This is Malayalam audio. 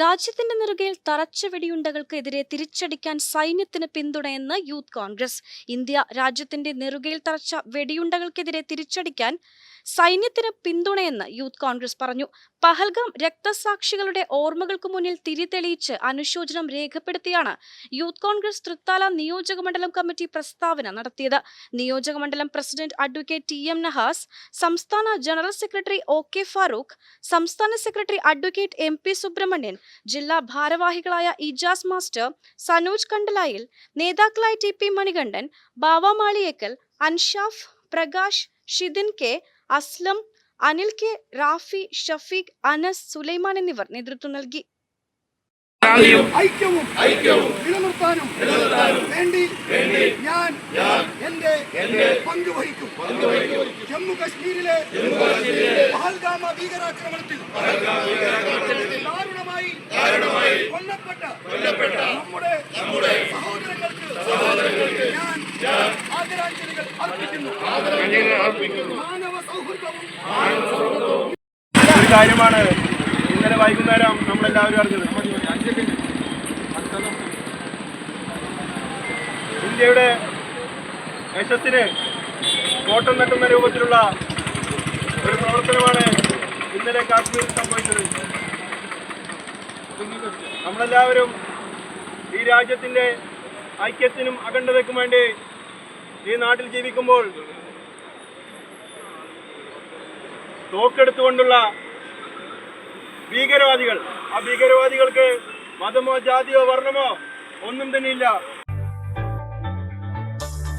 രാജ്യത്തിന്റെ നെറുകയിൽ തറച്ച വെടിയുണ്ടകൾക്കെതിരെ തിരിച്ചടിക്കാൻ സൈന്യത്തിന് പിന്തുണയെന്ന് യൂത്ത് കോൺഗ്രസ്. ഇന്ത്യ രാജ്യത്തിന്റെ നെറുകയിൽ തറച്ച വെടിയുണ്ടകൾക്കെതിരെ തിരിച്ചടിക്കാൻ സൈന്യത്തിന് പിന്തുണയെന്ന് യൂത്ത് കോൺഗ്രസ് പറഞ്ഞു. പഹൽഗാം രക്തസാക്ഷികളുടെ ഓർമ്മകൾക്ക് മുന്നിൽ തിരിതെളിയിച്ച് അനുശോചനം രേഖപ്പെടുത്തിയാണ് യൂത്ത് കോൺഗ്രസ് തൃത്താല നിയോജക മണ്ഡലം കമ്മിറ്റി പ്രസ്താവന നടത്തിയത്. നിയോജക മണ്ഡലം president advocate T M Nahas സംസ്ഥാന general secretary O K Farooq സംസ്ഥാന secretary advocate M P Subramanian ജില്ലാ ഭാരവാഹികളായ ഇജാസ് മാസ്റ്റർ സനോജ് കണ്ടലായിൽ നേതാക്കളായ T P Manikandan Bava Maliyekkal Anshaf Prakash Shidin K Aslam Anil K Rafi Shafeeq Anas Sulaiman എന്നിവർ നേതൃത്വം നൽകി. ഐക്യവും ഐക്യവും നിലനിർത്താനും വേണ്ടി ഞാൻ പങ്കുവഹിക്കും ജമ്മു കശ്മീരിലെ പഹൽഗാമ ഭീകരാക്രമണത്തിൽ ദാരുണമായി കൊല്ലപ്പെട്ട നമ്മുടെ സഹോദരങ്ങൾക്ക് ഞാൻ ആദരാഞ്ജലികൾ അർപ്പിക്കുന്നു മാനവ സൗഹൃദവും ഒരു കാര്യമാണ് ഇന്നലെ വൈകുന്നേരം നമ്മളെല്ലാവരും അറിഞ്ഞത് ഇന്ത്യയുടെ യശസ്സിന് കോട്ടം തട്ടുന്ന രൂപത്തിലുള്ള ഒരു പ്രവർത്തനമാണ് ഇന്നലെ കാശ്മീരിൽ സംഭവിച്ചത്. നമ്മളെല്ലാവരും ഈ രാജ്യത്തിന്റെ ഐക്യത്തിനും അഖണ്ഡതയ്ക്കും വേണ്ടി ഈ നാട്ടിൽ ജീവിക്കുമ്പോൾ തോക്കെടുത്തുകൊണ്ടുള്ള ഭീകരവാദികൾ ആ ഭീകരവാദികൾക്ക് മതമോ ജാതിയോ വർണമോ ഒന്നും തന്നെയില്ല.